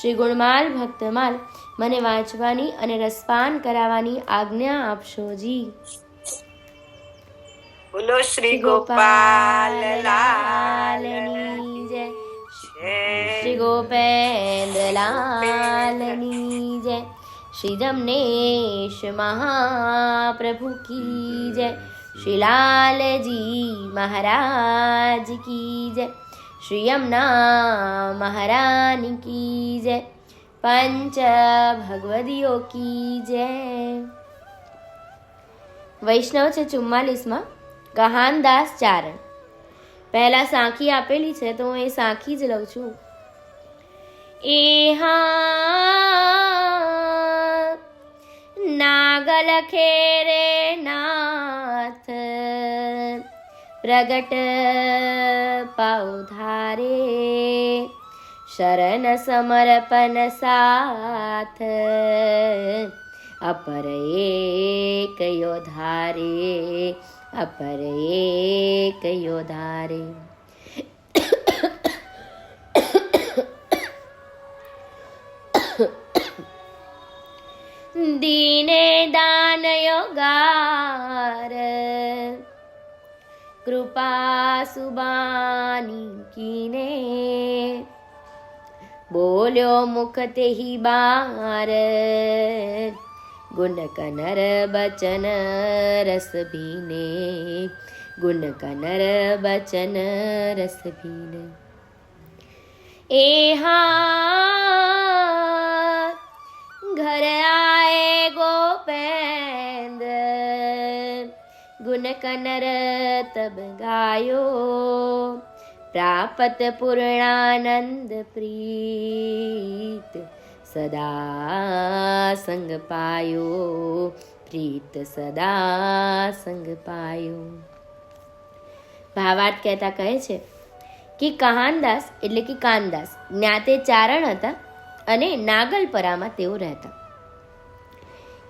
શ્રી ગુણમાલ ભક્તમાલ મને વાંચવાની અને રસપાન કરાવવાની આજ્ઞા આપશો જી. બોલો શ્રી ગોપાલ લાલની જય. શ્રી ગોપેન્દ્ર લાલની જય. શ્રી જમનેશ મહાપ્રભુ કી જય. શ્રી લાલજી મહારાજ કી જય. શ્રી યમુના મહારાની કી જય પંચ ભગવદીઓ કી જય વૈષ્ણવ છે ચુમ્માલીસમાં ગહાનદાસ ચારણ પહેલા સાંખી આપેલી છે તો હું એ સાંખી જ લઉં છું એ હા નાગલ ખેરે નાથ प्रगट पाउधारे शरण समर्पण साथ अपर एक योधारे अपर एक योधारे। दीने दान योगार કૃપા સુબાની કીને બોલ્યો મુખ તેહી બાર. ગુણ કનર બચન રસ ભીને. ગુણ કનર બચન રસ ભીને. એ હા ઘર આયે ગોપેન્દ્ર. ગુણકનર તબ ગાયો પ્રાપત પૂર્ણાનંદ પ્રીત સદા સંગ પાયો પ્રીત સદા સંગ પાયો ભાવાર્થ કહેતા કહે છે કે કહાનદાસ એટલે કે કાનદાસ જ્ઞાતે ચારણ હતા અને નાગલપરામાં તેઓ રહેતા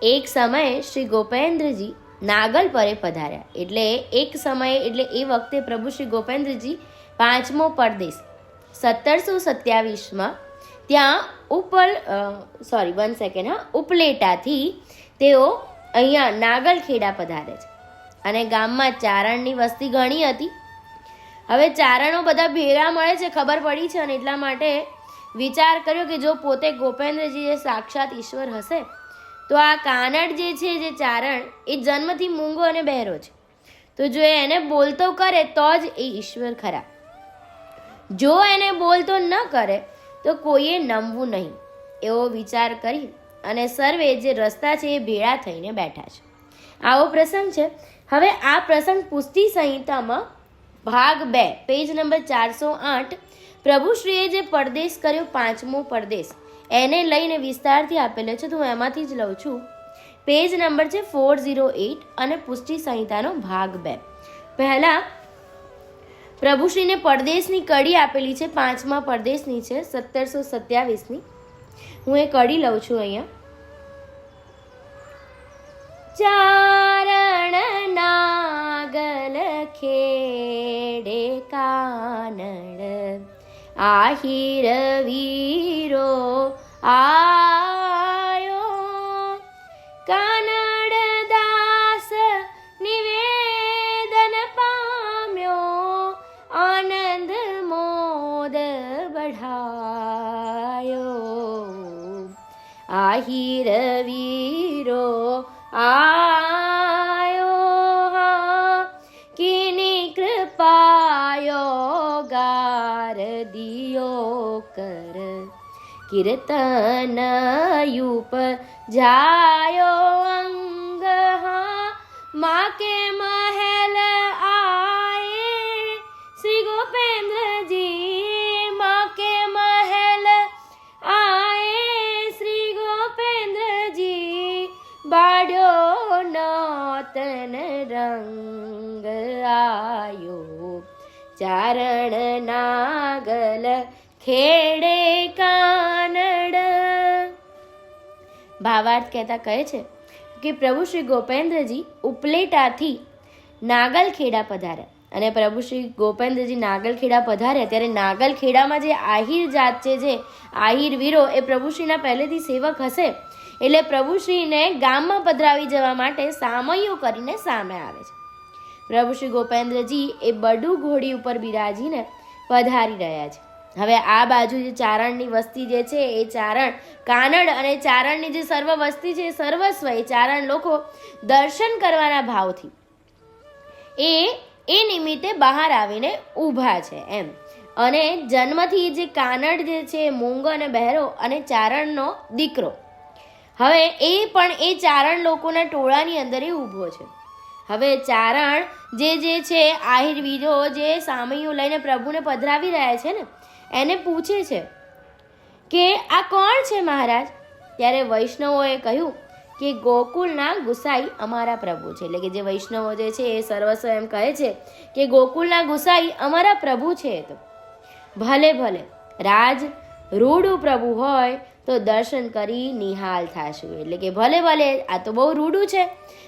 એક સમયે શ્રી ગોપેન્દ્રજી નાગલપરે પધાર્યા. એટલે એક સમયે, એટલે એ વખતે પ્રભુ શ્રી ગોપેન્દ્રજી પાંચમો પરદેશ, સત્તરસો સત્યાવીસમાં ત્યાં ઉપર સોરી વન સેકન્ડ હા, ઉપલેટાથી તેઓ અહીંયા નાગલખેડા પધારે છે. અને ગામમાં ચારણની વસ્તી ઘણી હતી. હવે ચારણો બધા ભેગા મળે છે, ખબર પડી છે અને એટલા માટે વિચાર કર્યો કે જો પોતે ગોપેન્દ્રજી જે સાક્ષાત ઈશ્વર હશે તો આ કાનડ જે છે, જે ચારણ, એ જન્મથી મૂંગો અને બહેરો છે. તો જો એને બોલતો કરે, તો જ એ ઈશ્વર ખરા. જો એને બોલતો ન કરે, તો કોઈએ નમવું નહીં. એવો વિચાર કરી અને સર્વે જે રસ્તા છે, એ ભેળા થઈને બેઠા છે. આવો પ્રસંગ છે. હવે આ પ્રસંગ પુસ્તી સંહિતામાં ભાગ બે, પેજ નંબર ચારસો આઠ, પ્રભુશ્રીએ જે પરદેશ કર્યો, પાંચમો પરદેશ. એને લઈને વિસ્તારથી આપેલો છે, તો હું એમાંથી જ લઉં છું. પેજ નંબર છે ફોર ઝીરો એઇટ અને પુષ્ટિ સંહિતાનો ભાગ બે. પહેલાં, પ્રભુશ્રીને પરદેશની કડી આપેલી છે, પાંચમા પરદેશની છે, સત્તરસો સત્યાવીસની. હું એ કડી લઉં છું અહીંયા. ચારણ નાગલ ખેડે કાનડ, આહિર વીરો આયો. કાનડ દાસ નિવેદન પામ્યો. આનંદ મોદ બઢાયો. આહિર વીરો આયો कीर्तनयूप अङ्गे। महल आय। श्री गोपेन्द्र जीके महल आय। श्री गोपेन्द्र जी भडो नङ्गारण नागले ભાવાર્થ કહેતા કહે છે કે પ્રભુ શ્રી ગોપેન્દ્રજી ઉપલેટાથી નાગલખેડા પધાર્યા. અને પ્રભુ શ્રી ગોપેન્દ્રજી નાગલખેડા પધાર્યા ત્યારે નાગલખેડામાં જે આહિર જાત છે, જે આહિર વીરો એ પ્રભુશ્રીના પહેલેથી સેવક હશે. એટલે પ્રભુશ્રીને ગામમાં પધરાવી જવા માટે સામૈયો કરીને સામે આવે છે. પ્રભુ શ્રી ગોપેન્દ્રજી એ બડુ ઘોડી ઉપર બિરાજીને પધારી રહ્યા છે. હવે આ બાજુ જે ચારણની વસ્તી જે છે, એ ચારણ કાનડ અને ચારણની જે સર્વ વસ્તી છે સર્વસ્વ, એ ચારણ લોકો દર્શન કરવાના ભાવથી એ એ નિમિત્તે બહાર આવીને ઊભા છે એમ. અને જન્મથી જે કાનડ જે છે મૂંગ અને બહેરો અને ચારણનો દીકરો. હવે એ પણ એ ચારણ લોકોના ટોળાની અંદર એ ઊભો છે. હવે ચારણ જે જે છે, આહિર વીરો જે સામૈયું લઈને પ્રભુને પધરાવી રહ્યા છે ને એને પૂછે છે કે આ કોણ છે મહારાજ? ત્યારે વૈષ્ણવોએ કહ્યું કે ગોકુળના ગુસાઈ અમારા પ્રભુ છે. એટલે કે જે વૈષ્ણવો જે છે એ સર્વસ્વ એમ કહે છે કે ગોકુળના ગુસાઈ અમારા પ્રભુ છે તો. ભલે ભલે, રાજ રૂડું પ્રભુ હોય તો દર્શન કરી નિહાલ થશું. એટલે કે ભલે ભલે, આ તો બહુ રૂડું છે.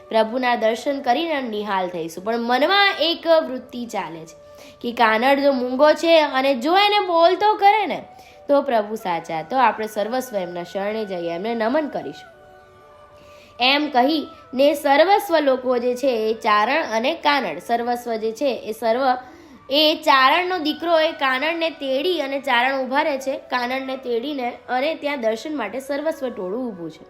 પ્રભુના દર્શન કરીને નિહાલ થઈશું. પણ મનમાં એક વૃત્તિ ચાલે છે. કે કાનડ જો મૂંગો છે અને જો એને બોલતો કરે ને, તો પ્રભુ સાચા. તો આપણે સર્વસ્વ એમના શરણે જઈએ, એમને નમન કરીશું. એમ કહી ને સર્વસ્વ લોકો જે છે એ ચારણ અને કાનડ, સર્વસ્વ જે છે એ સર્વ, એ ચારણનો દીકરો એ કાનડને તેડી અને ચારણ ઊભા રહે છે, કાનડને તેડીને અને ત્યાં દર્શન માટે સર્વસ્વ ટોળું ઊભું છે.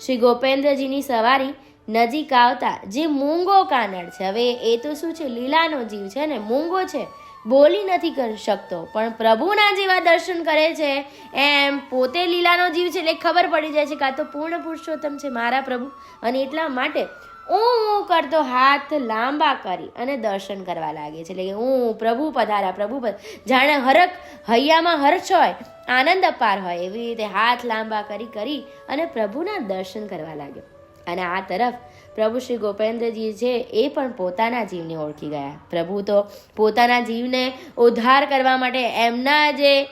શ્રી ગોપેન્દ્રજીની સવારી નજીક આવતા જે મૂંગો કાનડ છે. હવે એ તો શું છે? લીલાનો જીવ છે ને? મૂંગો છે? બોલી નથી કરી શકતો. પણ પ્રભુના જેવા દર્શન કરે છે, એમ પોતે લીલાનો જીવ છે એટલે ખબર પડી જાય છે કાં તો પૂર્ણ પુરુષોત્તમ છે, મારા પ્રભુ. અને એટલા માટે ઊં ઊં કરતો હાથ લાંબા કરી અને દર્શન કરવા લાગે છે. એટલે કે ઊં પ્રભુ પધારા, પ્રભુ જાણે હરખ હૈયામાં હર્ષ હોય, આનંદ અપાર હોય, એવી રીતે હાથ લાંબા કરી કરી અને પ્રભુના દર્શન કરવા લાગ્યો. અને આ તરફ પ્રભુ શ્રી ગોપેન્દ્રજી છે એ પણ પોતાના જીવને ઓળખી ગયા. પ્રભુ તો પોતાના જીવને ઉદ્ધાર કરવા માટે એમના જે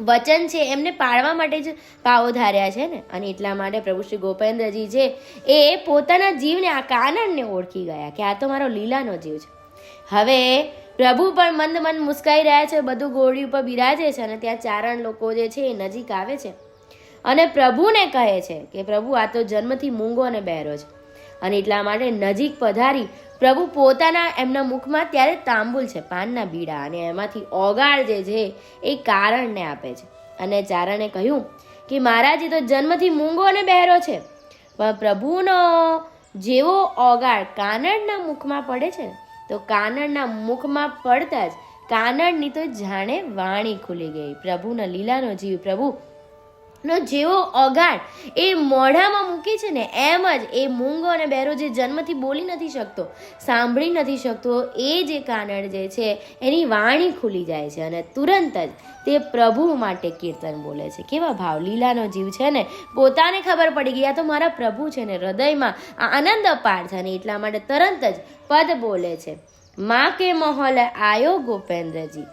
વચન છે એમને પાળવા માટે જ પાવો ધાર્યા છે ને? અને એટલા માટે પ્રભુ શ્રી ગોપેન્દ્રજી છે એ પોતાના જીવને આ કાનણને ઓળખી ગયા કે આ તો મારો લીલાનો જીવ છે. હવે પ્રભુ પણ મંદ મંદ મુસ્કાઈ રહ્યા છે, બધું ગોળી ઉપર બિરાજે છે અને ત્યાં ચારણ લોકો જે છે એ નજીક આવે છે. અને પ્રભુને કહે છે કે પ્રભુ, આ તો જન્મથી મૂંગો અને બહેરો છે અને એટલા માટે નજીક પધારી પ્રભુ પોતાના એમના મુખમાં ત્યારે તાંબુલ છે, પાનના બીડા અને એમાંથી ઓગાળ જે છે એ કારણને આપે છે. અને ચારણે કહ્યું કે મહારાજ એ તો જન્મથી મૂંગો અને બહેરો છે, પણ પ્રભુનો જેવો ઓગાળ કાનડના મુખમાં પડે છે તો કાનડના મુખમાં પડતા જ કાનડની તો જાણે વાણી ખુલી ગઈ. પ્રભુના લીલાનો જીવ પ્રભુ નો જેવો ઓગાળ એ મોઢામાં મૂકે છે ને, એમ જ એ મૂંગો અને બહેરો જે જન્મથી બોલી નથી શકતો, સાંભળી નથી શકતો, એ જે કાનડ જે છે, એની વાણી ખુલી જાય છે અને તુરંત જ તે પ્રભુ માટે કીર્તન બોલે છે. કેવા ભાવ, લીલાનો જીવ છે ને, પોતાને ખબર પડી ગઈ, આ તો મારા પ્રભુ છે ને, હૃદયમાં આનંદ અપાર છે અને એટલા માટે તરત જ પદ બોલે છે. મા કે મહોલ આયો ગોપેન્દ્રજી,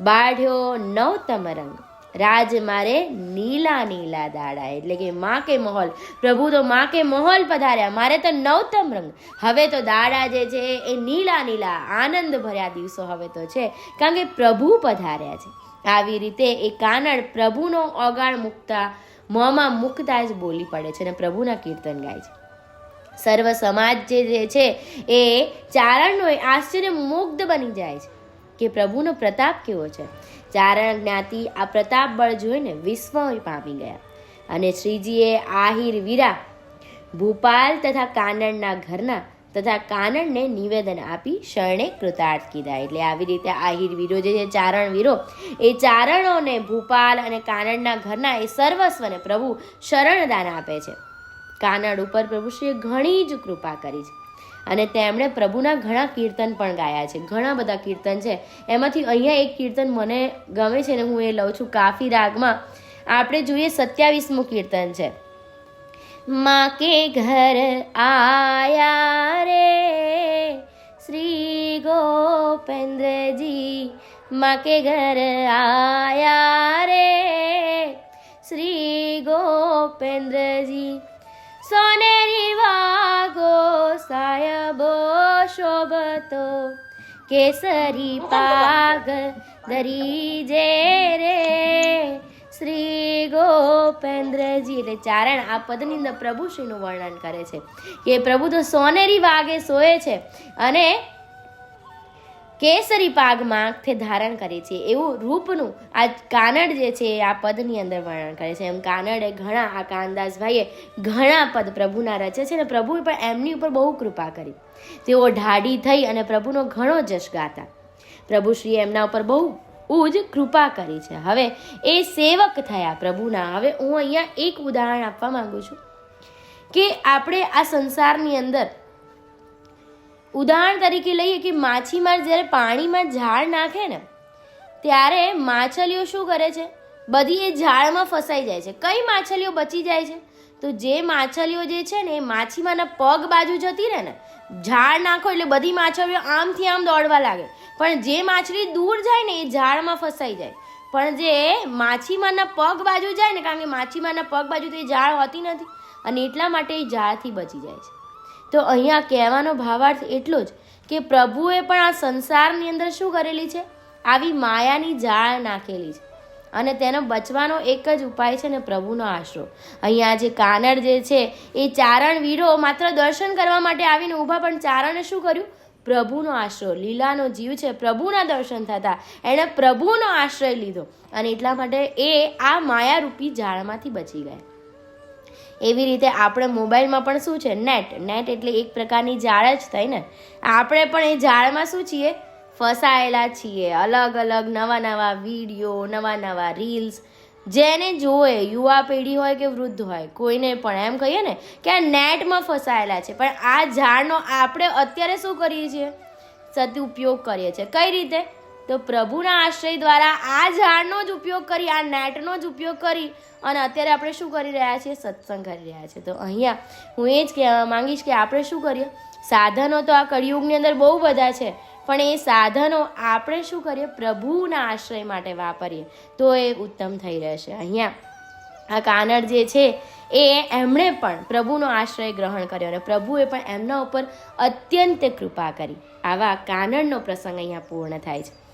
બાઢ્યો નવતમ રંગ રાજ મારે નીલા નીલા દાડા. એટલે કે માં કે મહોલ. પ્રભુ તો માં કે મહોલ પધાર્યા. મારે તો નવતમ રંગ. હવે તો દાડા જે છે એ નીલા નીલા આનંદ ભર્યા દિવસો હવે તો છે. કારણ કે પ્રભુ પધાર્યા છે. આવી રીતે એ કાનડ પ્રભુનો ઓગાળ મૂકતા મોંમાં મૂકતા જ બોલી પડે છે અને પ્રભુના કીર્તન ગાય છે. સર્વ સમાજ જે છે એ ચારણનો આશ્ચર્ય મુગ્ધ બની જાય છે કે પ્રભુનો પ્રતાપ કેવો છે? ચારણ જ્ઞાતિ આ પ્રતાપ બળ જોઈને વિસ્મય પામી ગયા. અને શ્રીજીએ આહિર વીરા, ભૂપાલ તથા કાનડના ઘરના તથા કાનડને નિવેદન આપી શરણે કૃતાર્થ કીધા. એટલે આવી રીતે આહિર વીરો જે છે, ચારણ વીરો, એ ચારણોને ભૂપાલ અને કાનડના ઘરના એ સર્વસ્વને પ્રભુ શરણદાન આપે છે. કાનડ ઉપર પ્રભુશ્રીએ ઘણી જ કૃપા કરી છે. અને તેમણે પ્રભુના ઘણા કીર્તન પણ ગાયા છે. ઘણા બધા કીર્તન છે. એમાંથી અહીંયા એક કીર્તન મને ગમે છે ને હું એ લઉં છું કાફી રાગમાં. આપણે જોઈએ સત્યાવીસમું કીર્તન છે. મા કે ઘર આયા રે? શ્રી ગોપેન્દ્રજી, મા કે ઘર આયા રે? શ્રી ગોપેન્દ્રજી સોનેરી વાગો સાયબો શોભતો. કેસરી પાગ દરીજે રે. શ્રી ગોપેન્દ્રજી એટલે ચારણ આ પદની અંદર પ્રભુશ્રીનું વર્ણન કરે છે કે પ્રભુ તો સોનેરી વાગે સોએ છે અને કેસરી પાગ માથે ધારણ કરે છે. એવું રૂપનું આ કાનડ જે છે આ પદની અંદર વર્ણન કરે છે. એમ કાનડે ઘણા, આ કાનદાસભાઈએ ઘણા પદ પ્રભુના રચે છે અને પ્રભુએ પણ એમની ઉપર બહુ કૃપા કરી. તેઓ ઢાડી થઈ અને પ્રભુનો ઘણો જશ ગાતા. પ્રભુશ્રીએ એમના ઉપર બહુ ઉજ કૃપા કરી છે. હવે એ સેવક થયા પ્રભુના. હવે હું અહીંયા એક ઉદાહરણ આપવા માંગુ છું કે આપણે આ સંસારની અંદર ઉદાહરણ તરીકે લઈએ કે માછીમાર જ્યારે પાણીમાં ઝાડ નાખે ને, ત્યારે માછલીઓ શું કરે છે? બધી એ ઝાડમાં ફસાઈ જાય છે. કઈ માછલીઓ બચી જાય છે? તો જે માછલીઓ જે છે ને, એ માછીમારના પગ બાજુ જતી રહે ને, ઝાડ નાખો એટલે બધી માછલીઓ આમથી આમ દોડવા લાગે. પણ જે માછલી દૂર જાય ને, એ ઝાડમાં ફસાઈ જાય. પણ જે માછીમારના પગ બાજુ જાય ને, કારણ કે માછીમારના પગ બાજુ તો એ ઝાડ હોતી નથી, અને એટલા માટે એ ઝાડથી બચી જાય છે. તો અહીંયા કહેવાનો ભાવાર્થ એટલો જ કે પ્રભુએ પણ આ સંસારની અંદર શું કરેલી છે? આવી માયાની જાળ નાખેલી છે. અને તેનો બચવાનો એક જ ઉપાય છે ને પ્રભુનો આશરો. અહીંયા જે કાનડ જે છે, એ ચારણ વીરો માત્ર દર્શન કરવા માટે આવીને ઊભા, પણ ચારણે શું કર્યું? પ્રભુનો આશરો. લીલાનો જીવ છે. પ્રભુના દર્શન થતા એણે પ્રભુનો આશ્રય લીધો. અને એટલા માટે એ આ માયારૂપી જાળમાંથી બચી ગયા. એવી રીતે આપણે મોબાઈલમાં પણ શું છે નેટ નેટ એટલે એક પ્રકારની જાળ જ થાય ને. આપણે પણ એ જાળમાં શું છીએ? ફસાયેલા છીએ. અલગ અલગ નવા નવા વીડિયો, નવા નવા રીલ્સ જેને જોવે, યુવા પેઢી હોય કે વૃદ્ધ હોય, કોઈને પણ એમ કહીએ ને કે આ નેટમાં ફસાયેલા છે. પણ આ ઝાડનો આપણે અત્યારે શું કરીએ છીએ? સદુપયોગ કરીએ છીએ. કઈ રીતે? તો પ્રભુના આશ્રય દ્વારા આ ઝાડનો જ ઉપયોગ કરી, આ નેટનો જ ઉપયોગ કરી અને અત્યારે આપણે શું કરી રહ્યા છીએ? સત્સંગ કરી રહ્યા છીએ. તો અહીંયા હું એ જ કહેવા માંગીશ કે આપણે શું કરીએ? સાધનો તો આ કળિયુગની અંદર બહુ બધા છે, પણ એ સાધનો આપણે શું કરીએ? પ્રભુના આશ્રય માટે વાપરીએ. તો એ ઉત્તમ થઈ રહેશે. અહીંયા આ કાનડ જે છે, એ એમણે પણ પ્રભુનો આશ્રય ગ્રહણ કર્યો અને પ્રભુએ પણ એમના ઉપર અત્યંત કૃપા કરી. આવા કાનડનો પ્રસંગ અહીંયા પૂર્ણ થાય છે.